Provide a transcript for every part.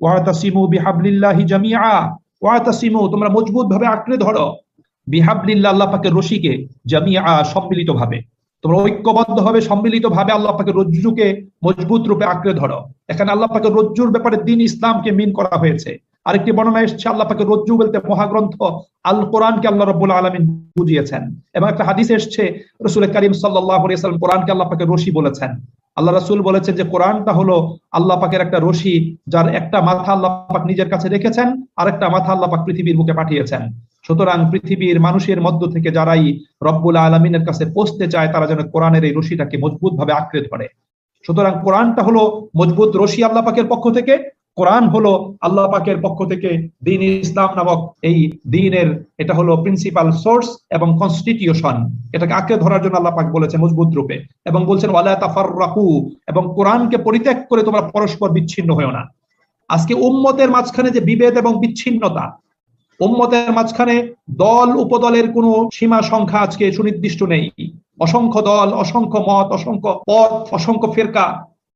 ওয়াতাসিমু বিহাবলিল্লাহি ওয়াতাসিমু, তোমরা মজবুত ভাবে আঁকড়ে ধরো। বিহাবলিল্লাহ আল্লাহ পাকের রশিকে জামিআ সম্মিলিত ভাবে তোমরা ঐক্যবদ্ধ ভাবে সম্মিলিত ভাবে আল্লাহ পাকের রজ্জুকে মজবুত রূপে আঁকড়ে ধরো। এখানে আল্লাহ পাকের রজ্জুর ব্যাপারে দিন ইসলামকে মিন করা হয়েছে। আরেকটি বর্ণনা এসেছে, আল্লাহ পাকের রজ্জু বলতে মহাগ্রন্থ আল কোরআনকে আল্লাহ রব্বুল আলমিন বুঝিয়েছেন। এবং একটা হাদিস এসছে, রসুল করিম সাল্লাহ কোরআনকে আল্লাহ পাকের রশি বলেছেন। আল্লাহ রাসুল বলেছেন যে কোরআনটা হলো আল্লাহ পাকের একটা রশি, যার একটা মাথা আল্লাহ পাক নিজের কাছে রেখেছেন আর একটা মাথা আল্লাহ পাক পৃথিবীর বুকে পাঠিয়েছেন। সুতরাং পৃথিবীর মানুষের মধ্য থেকে যারাই রব্বুল আলমিনের কাছে পৌঁছতে চায়, তারা যেন কোরআনের এই রশিটাকে মজবুত ভাবে আঁকড়ে ধরে। সুতরাং কোরআনটা হলো মজবুত রশি আল্লাহ পাকের পক্ষ থেকে কোরআন হলো আল্লাহ পাকের পক্ষ থেকে দিন ইসলাম নামক এই দিনের, এটা হলো প্রিন্সিপাল সোর্স এবং কনস্টিটিউশন এটাকে আঁকড়ে ধরার জন্য আল্লাহ পাক বলেছে মজবুত রূপে। এবং বলছেন, ওয়ালা তাফাররাকু এবং কোরআনকে পরিত্যাগ করে তোমরা পরস্পর বিচ্ছিন্ন হয়েও না। আজকে উম্মতের মাঝখানে যে বিভেদ এবং বিচ্ছিন্নতা, উম্মতের মাঝখানে দল উপদলের কোনো সীমা সংখ্যা আজকে সুনির্দিষ্ট নেই। অসংখ্য দল, অসংখ্য মত, অসংখ্য পথ, অসংখ্য ফেরকা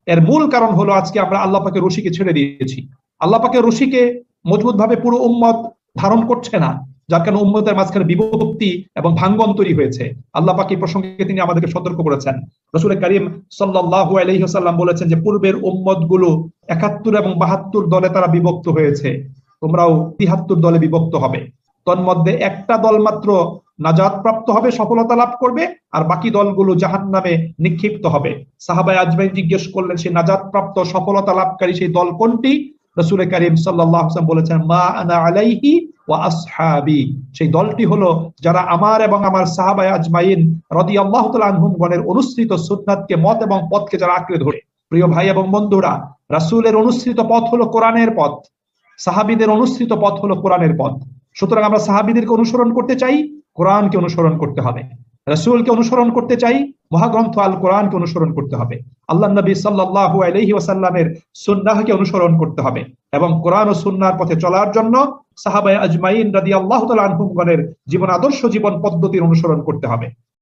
এর মূল কারণ হলো আজকে আমরা আল্লাহ পাকে রশিকে ছেড়ে দিয়েছি। আল্লাহ পাকে রশিকে মজবুত ভাবে পুরো উম্মত ধারণ করছে না, যার কারণে উম্মতের মাঝখানে বিভক্তি এবং ভাঙ্গন তৈরি হয়েছে। আল্লাহ পাকি প্রসঙ্গে তিনি আমাদেরকে সতর্ক করেছেন। রসুল করিম সাল্লাহ আলহিহাল্লাম বলেছেন যে, পূর্বের উম্মতগুলো একাত্তর এবং বাহাত্তর দলে তারা বিভক্ত হয়েছে। তোমরাও তিহাত্তর দলে বিভক্ত হবে। তন্মধ্যে একটা দল মাত্র নাজাদ প্রাপ্ত হবে, সফলতা লাভ করবে, আর বাকি দলগুলো জাহান নামে নিক্ষিপ্ত হবে। সাহাবাই আজমাই জিজ্ঞেস করলেন সেই নাজাদ প্রাপ্ত সফলতা লাভকারী সেই দল কোনটি? রসুল করিম সাল্লাহ বলেছেন, মা আনা আলাইহি ওয়া আসহাবি। সেই দলটি হলো যারা আমার এবং আমার সাহাবাই আজমাইন রদি আল্লাহ গণের অনুসৃত সুন্নাতকে, মত এবং পথকে যারা আঁকড়ে ধরে। প্রিয় ভাই এবং বন্ধুরা, রাসুলের অনুসৃত পথ হলো কোরআনের পথ। সাহাবিদের অনুসৃত পথ হলো কোরআনের পথ। সুতরাং আমরা সাহাবিদেরকে অনুসরণ করতে চাই কোরআনকে অনুসরণ করতে হবে। রসুলকে অনুসরণ করতে চাই, মহাগ্রন্থ আল কোরআনকে অনুসরণ করতে হবে। আল্লাহ নবী সাল্লাহু আলহি ওয়াসাল্লামের সুন্নাহকে অনুসরণ করতে হবে এবং কোরআন ও সুন্নার পথে চলার জন্য সাহাবাই আজমাইন রাদি আল্লাহ আনহুমগণের জীবন আদর্শ জীবন পদ্ধতির অনুসরণ করতে হবে।